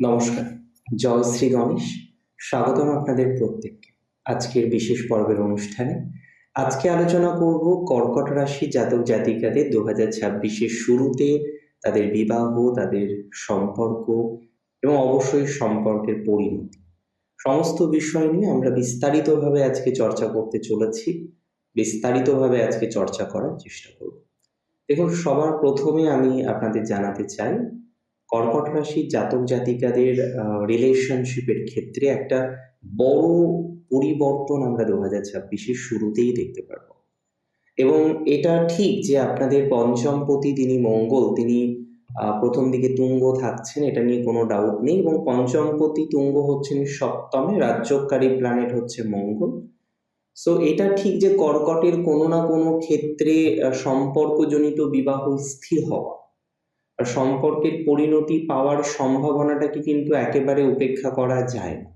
নমস্কার। জয় শ্রী গণেশ। স্বাগতম আপনাদের প্রত্যেককে আজকের বিশেষ পর্বের অনুষ্ঠানে। আজকে আলোচনা করব কর্কট রাশি জাতক জাতিকাদের দু হাজার ছাব্বিশের শুরুতে তাদের বিবাহ, তাদের সম্পর্ক এবং অবশ্যই সম্পর্কের পরিণতি। সমস্ত বিষয় নিয়ে আমরা বিস্তারিতভাবে আজকে চর্চা করতে চলেছি। বিস্তারিতভাবে আজকে চর্চা করার চেষ্টা করব। দেখুন, সবার প্রথমে আমি আপনাদের জানাতে চাই কর্কট রাশি জাতক জাতিকাদের রিলেশনশিপের ক্ষেত্রে একটা বড় পরিবর্তন আমরা দু হাজার ছাব্বিশের শুরুতেই দেখতে পারব। এবং এটা ঠিক যে আপনাদের পঞ্চমপতি তিনি মঙ্গল, তিনি প্রথম দিকে তুঙ্গ থাকছেন, এটা নিয়ে কোনো ডাউট নেই এবং পঞ্চমপতি তুঙ্গ হচ্ছেন সপ্তমে, রাজ্যকারী প্ল্যানেট হচ্ছে মঙ্গল। সো এটা ঠিক যে কর্কটের কোনো না কোনো ক্ষেত্রে সম্পর্কজনিত বিবাহ স্থির হওয়া। সম্পর্কের পরিণতি পাওয়ার সম্ভাবনাটাকে কিন্তু একেবারে উপেক্ষা করা যায় না।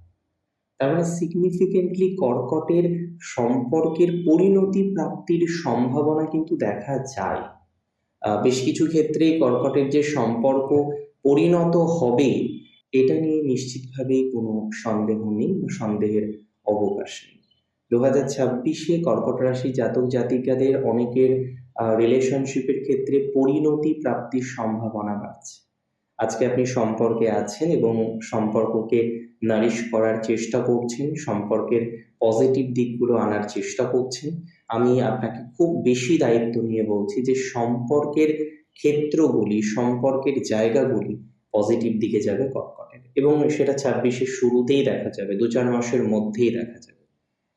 তার মানে সিগনিফিকেন্টলি কর্কটের সম্পর্কের পরিণতি প্রাপ্তির সম্ভাবনা কিন্তু দেখা যায়। বেশ কিছু ক্ষেত্রেই কর্কটের যে সম্পর্ক পরিণত হবে, এটা নিয়ে নিশ্চিতভাবেই কোনো সন্দেহ নেই সন্দেহের অবকাশ নেই। দু হাজার ছাব্বিশে কর্কট রাশি জাতক জাতিকাদের অনেকের রিলেশনশিপের ক্ষেত্রে পরিণতি প্রাপ্তির সম্ভাবনা বাড়ছে। আজকে আপনি সম্পর্কে আছেন এবং সম্পর্ককে নারিশ করার চেষ্টা করছেন, সম্পর্কের পজিটিভ দিকগুলো আনার চেষ্টা করছেন। আমি আপনাকে খুব বেশি দায়িত্ব নিয়ে বলছি যে সম্পর্কের ক্ষেত্রগুলি, সম্পর্কের জায়গাগুলি পজিটিভ দিকে যাবে কর্কটের। এবং সেটা ছাব্বিশের শুরুতেই দেখা যাবে দু চার মাসের মধ্যেই দেখা যাবে।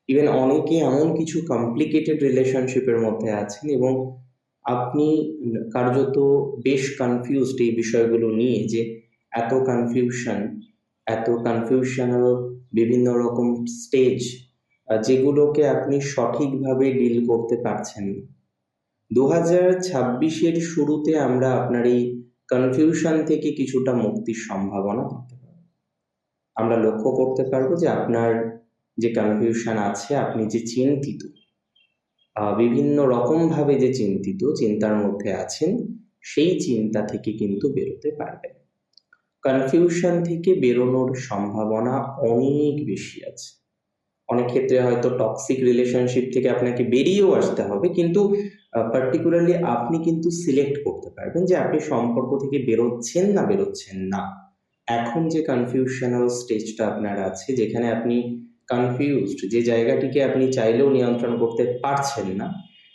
ইভেন অনেকে এমন কিছু কমপ্লিকেটেড রিলেশনশিপের মধ্যে আছেন এবং আপনি কার্যত বেশ কনফিউজড এই বিষয়গুলো নিয়ে যে এত কনফিউশন এত কনফিউশনাল বিভিন্ন রকম স্টেজ যেগুলোকে আপনি সঠিকভাবে ডিল করতে পারছেন দু হাজার ছাব্বিশের শুরুতে আমরা আপনার এই কনফিউশন থেকে কিছুটা মুক্তির সম্ভাবনা আমরা লক্ষ্য করতে পারব যে আপনার যে কনফিউশন আছে, আপনি যে চিন্তিত বিভিন্ন রকম ভাবে যে চিন্তিত, চিন্তার মধ্যে আছেন, সেই চিন্তা থেকে কিন্তু বেরোতে পারবেন। কনফিউশন থেকে বেরোনোর সম্ভাবনা অনেক বেশি আছে। অনেক ক্ষেত্রে হয়তো টক্সিক রিলেশনশিপ থেকে আপনাকে বেরিয়েও আসতে হবে, কিন্তু পার্টিকুলারলি আপনি কিন্তু সিলেক্ট করতে পারবেন যে আপনি সম্পর্ক থেকে বেরোচ্ছেন না বেরোচ্ছেন না। এখন যে কনফিউশনাল স্টেজটা আপনার আছে, যেখানে আপনি কনফিউজড যে জায়গাটিকে আপনি চাইলেও নিয়ন্ত্রণ করতে পারছেন না,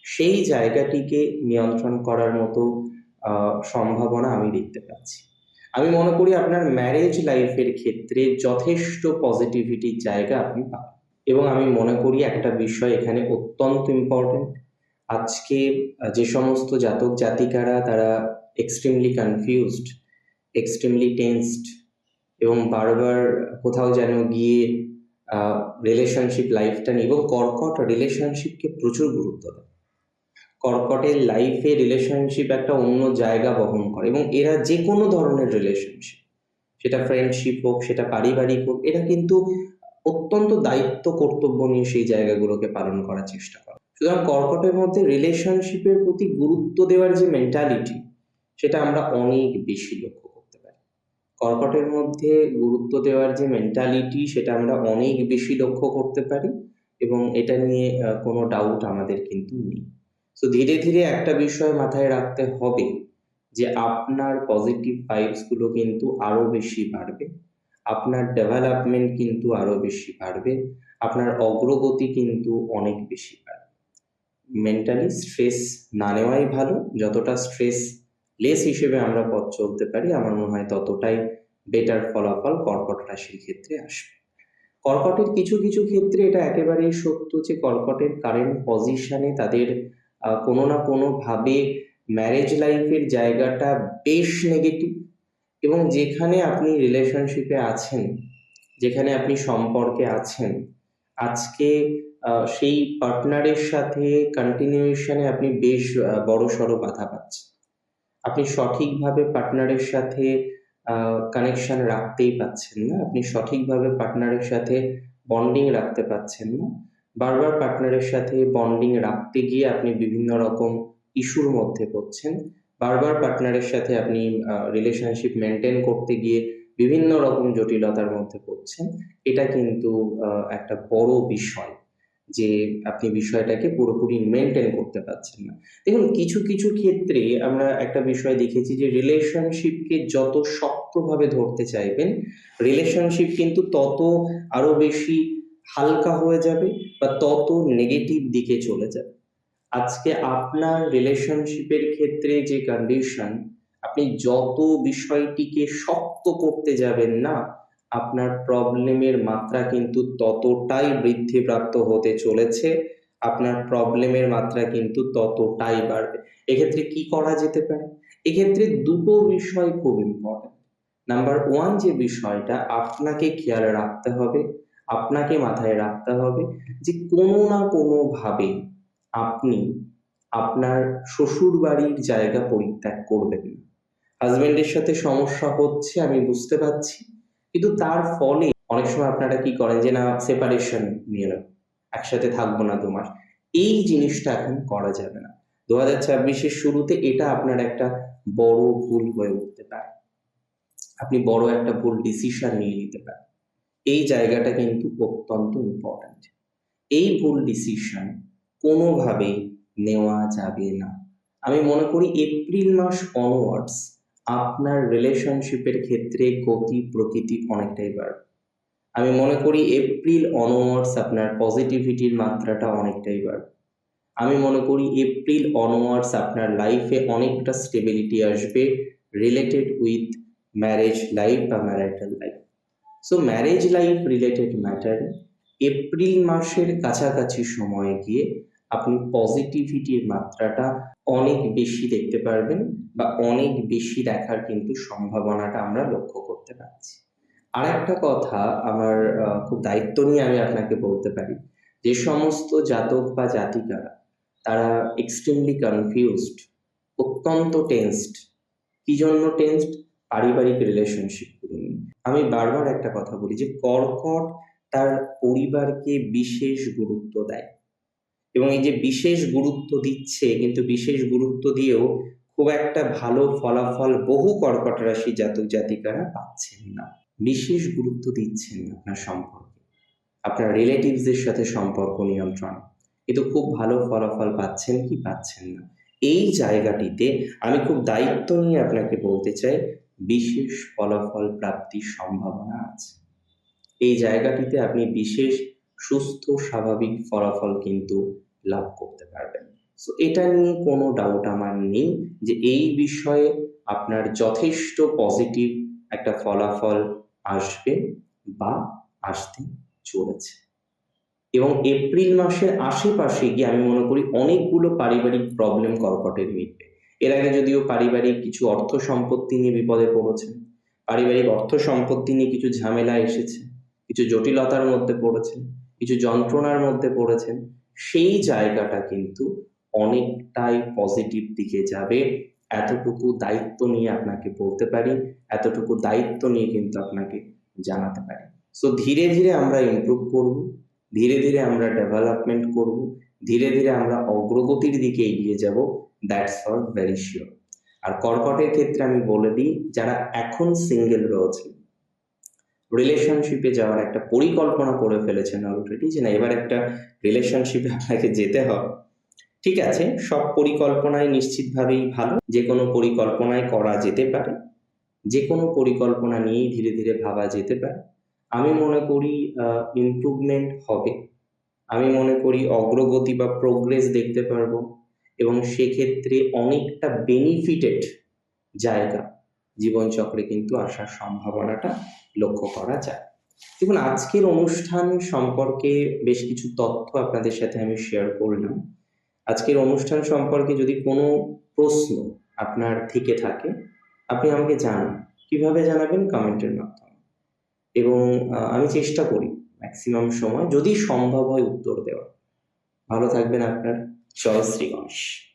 সেই জায়গাটিকে নিয়ন্ত্রণ করার মতো সম্ভাবনা আমি দেখতে পাচ্ছি। আমি মনে করি আপনার ম্যারেজ লাইফের ক্ষেত্রে যথেষ্ট পজিটিভিটির জায়গা আপনি পাবেন। এবং আমি মনে করি একটা বিষয় এখানে অত্যন্ত ইম্পর্টেন্ট আজকে যে সমস্ত জাতক জাতিকারা তারা এক্সট্রিমলি কনফিউজড এক্সট্রিমলি টেন্সড এবং বারবার কোথাও যেন গিয়ে রিলেশনশিপ লাইফটা নিয়ে এবং কর্কট রিলেশনশিপকে প্রচুর গুরুত্ব দেয়। কর্কটের লাইফে রিলেশনশিপ একটা অন্য জায়গা বহন করে এবং এরা যে কোনো ধরনের রিলেশনশিপ সেটা ফ্রেন্ডশিপ হোক, সেটা পারিবারিক হোক, এরা কিন্তু অত্যন্ত দায়িত্ব, কর্তব্য নিয়ে সেই জায়গাগুলোকে পালন করার চেষ্টা করে। সুতরাং কর্কটের মধ্যে রিলেশনশিপের প্রতি গুরুত্ব দেওয়ার যে মেন্টালিটি সেটা আমরা অনেক বেশি লক্ষ্য কর্কটের মধ্যে গুরুত্ব দেওয়ার যে মেন্টালিটি সেটা আমরা অনেক বেশি লক্ষ্য করতে পারি এবং এটা নিয়ে কোনো ডাউট আমাদের কিন্তু নেই। তো ধীরে ধীরে একটা বিষয় মাথায় রাখতে হবে যে আপনার পজিটিভ ভাইবসগুলো কিন্তু আরও বেশি বাড়বে, আপনার ডেভেলপমেন্ট কিন্তু আরও বেশি বাড়বে, আপনার অগ্রগতি কিন্তু অনেক বেশি বাড়বে। মেন্টালি স্ট্রেস না নেওয়াই ভালো, যতটা স্ট্রেস লেস হিসেবে আমরা পথ চলতে পারি। আমার মনে হয় ততটাই বেটার ফলাফল কর্কট রাশির ক্ষেত্রে আসবে। কর্কটের কিছু কিছু ক্ষেত্রে এটা একেবারেই সত্য যে কর্কটের কারেন্ট পজিশনে তাদের কোনো না কোনো ভাবে ম্যারেজ লাইফের জায়গাটা বেশ নেগেটিভ এবং যেখানে আপনি রিলেশনশিপে আছেন, যেখানে আপনি সম্পর্কে আছেন, আজকে সেই পার্টনারের সাথে কন্টিনিউশনে আপনি বেশ বড় সড়ো বাধা পাচ্ছেন। আপনি সঠিকভাবে পার্টনারের সাথে কানেকশন রাখতেই পাচ্ছেন না। আপনি সঠিকভাবে পার্টনারের সাথে বন্ডিং রাখতে পাচ্ছেন না। বারবার পার্টনারের সাথে বন্ডিং রাখতে গিয়ে আপনি বিভিন্ন রকম ইস্যুর মধ্যে পড়ছেন। বারবার পার্টনারের সাথে আপনি রিলেশনশিপ মেনটেন করতে গিয়ে বিভিন্ন রকম জটিলতার মধ্যে পড়ছেন। এটা কিন্তু একটা বড় বিষয়। যে আপনি বিষয়টাকে পুরোপুরি মেনটেন করতে পারছেন না। দেখুন, কিছু কিছু ক্ষেত্রে আমরা একটা বিষয় দেখেছি যে রিলেশনশিপকে যত শক্তভাবে ধরতে চাইবেন রিলেশনশিপ কিন্তু তত আরও বেশি হালকা হয়ে যাবে বা তত নেগেটিভ দিকে চলে যাবে। আজকে আপনার রিলেশনশিপের ক্ষেত্রে যে কন্ডিশন আপনি যত বিষয়টিকে শক্ত করতে যাবেন না আপনার প্রবলেমের মাত্রা কিন্তু ততটাই বৃদ্ধিপ্রাপ্ত হতে চলেছে, আপনার প্রবলেমের মাত্রা কিন্তু ততটাই বাড়বে। এক্ষেত্রে কি করা যেতে পারে? এক্ষেত্রে দুটো বিষয় খুব ইম্পর্টেন্ট নাম্বার ওয়ান যে বিষয়টা, আপনাকে খেয়াল রাখতে হবে, আপনাকে মাথায় রাখতে হবে যে কোনো না কোনো ভাবে আপনি আপনার শ্বশুর বাড়ির জায়গা পরিত্যাগ করবেন না। হাজবেন্ডের সাথে সমস্যা হচ্ছে, আমি বুঝতে পারছি। কিন্তু তার ফলে অনেক সময় আপনারা কি করেন যে, না সেপারেশন নিয়ে নেব একসাথে থাকব না দু মাস এই জিনিসটা এখন করা যাবে না। দু হাজার ছাব্বিশের শুরুতে এটা আপনার একটা বড় ভুল হয়ে উঠতে পারে। আপনি বড় একটা ভুল ডিসিশন নিয়ে নিতে পারেন। এই জায়গাটা কিন্তু অত্যন্ত ইম্পর্ট্যান্ট এই ভুল ডিসিশন কোনোভাবেই নেওয়া যাবে না। আমি মনে করি এপ্রিল মাস অনওয়ার্ডস আপনার রিলেশনশিপের ক্ষেত্রে গতি প্রকৃতি অনেকটাই বাড়বে। আমি মনে করি এপ্রিল অনওয়ার্ডস আপনার পজিটিভিটির মাত্রাটা অনেকটাই বাড়বে। আমি মনে করি এপ্রিল অনওয়ার্ডস আপনার লাইফে অনেকটা স্টেবিলিটি আসবে রিলেটেড উইথ ম্যারেজ লাইফ বা marital life so marriage life related matter April মাসের কাছাকাছি সময়ে গিয়ে আপনি পজিটিভিটির মাত্রাটা অনেক বেশি দেখতে পারবেন বা অনেক বেশি দেখার কিন্তু সম্ভাবনাটা আমরা লক্ষ্য করতে পারছি। আর একটা কথা আমার খুব দায়িত্ব নিয়ে আমি আপনাকে বলতে পারি, যে সমস্ত জাতক বা জাতিকারা, তারা এক্সট্রিমলি কনফিউজড অত্যন্ত টেন্সড কি জন্য টেন্সড পারিবারিক রিলেশনশিপ নিয়ে। আমি বারবার একটা কথা বলি যে কর্কট তার পরিবারকে বিশেষ গুরুত্ব দেয়। এবং এই যে বিশেষ গুরুত্ব দিচ্ছে, কিন্তু বিশেষ গুরুত্ব দিয়েও খুব একটা ভালো ফলাফল বহু কর্কট রাশি জাতক জাতিকারা পাচ্ছেন না। বিশেষ গুরুত্ব দিচ্ছেন না আপনার সম্পর্কে। আপনার রিলেটিভসদের সাথে সম্পর্ক নিয়ন্ত্রণ। কিন্তু খুব ভালো ফলাফল পাচ্ছেন কি পাচ্ছেন না। এই জায়গাটিতে আমি খুব দায়িত্ব নিয়ে আপনাকে বলতে চাই, বিশেষ ফলাফল প্রাপ্তির সম্ভাবনা আছে। এই জায়গাটিতে আপনি বিশেষ সুস্থ, স্বাভাবিক ফলাফল কিন্তু লাভ করতে পারবেন। সো এটা নিয়ে কোনো ডাউট আমার নেই যে এই বিষয়ে আপনার যথেষ্ট পজিটিভ একটা ফলাফল আসবে বা আসতে চলেছে। এবং এপ্রিল মাসের আশেপাশে গিয়ে আমি মনে করি অনেকগুলো পারিবারিক প্রবলেম কর্কটের মিটবে। এর আগে যদিও পারিবারিক কিছু অর্থ সম্পত্তি নিয়ে বিপদে পড়েছেন, পারিবারিক অর্থ সম্পত্তি নিয়ে কিছু ঝামেলা এসেছে, কিছু জটিলতার মধ্যে পড়েছেন কিছু যন্ত্রণার মধ্যে পড়েছেন, সেই জায়গাটা কিন্তু অনেকটাই পজিটিভ দিকে যাবে। এতটুকু দায়িত্ব নিয়ে আপনাকে বলতে পারি, এতটুকু দায়িত্ব নিয়ে কিন্তু আপনাকে জানাতে পারি। সো ধীরে ধীরে আমরা ইমপ্রুভ করব, ধীরে ধীরে আমরা ডেভেলপমেন্ট করব, ধীরে ধীরে আমরা অগ্রগতির দিকে এগিয়ে যাব দ্যাটস ফর ভেরি শিওর আর কর্কটের ক্ষেত্রে আমি বলে দিই, যারা এখন সিঙ্গেল রয়েছে রিলেশনশিপে যাওয়ার একটা পরিকল্পনা করে ফেলেছেন অলরেডি যে না, এবার একটা রিলেশনশিপে আপনাকে যেতে হবে। ঠিক আছে, সব পরিকল্পনাই নিশ্চিতভাবেই ভালো। যে কোনো পরিকল্পনায় করা যেতে পারে। যে কোনো পরিকল্পনা নিয়েই ধীরে ধীরে ভাবা যেতে পারে। আমি মনে করি ইমপ্রুভমেন্ট হবে। আমি মনে করি, অগ্রগতি বা প্রোগ্রেস দেখতে পারব। এবং সেক্ষেত্রে অনেকটা বেনিফিটেড জায়গা জীবনচক্রে কিন্তু আসার সম্ভাবনাটা লক্ষ্য করা যায়। দেখুন, আজকের অনুষ্ঠান সম্পর্কে বেশ কিছু তথ্য আপনাদের সাথে আমি শেয়ার করলাম। আজকের অনুষ্ঠান সম্পর্কে যদি কোনো প্রশ্ন আপনার থেকে থাকে, আপনি আমাকে জানান। কীভাবে জানাবেন? কমেন্টের মাধ্যমে। এবং আমি চেষ্টা করি ম্যাক্সিমাম সময় যদি সম্ভব হয় উত্তর দেওয়া ভালো থাকবেন আপনার। জয় শ্রী গণেশ।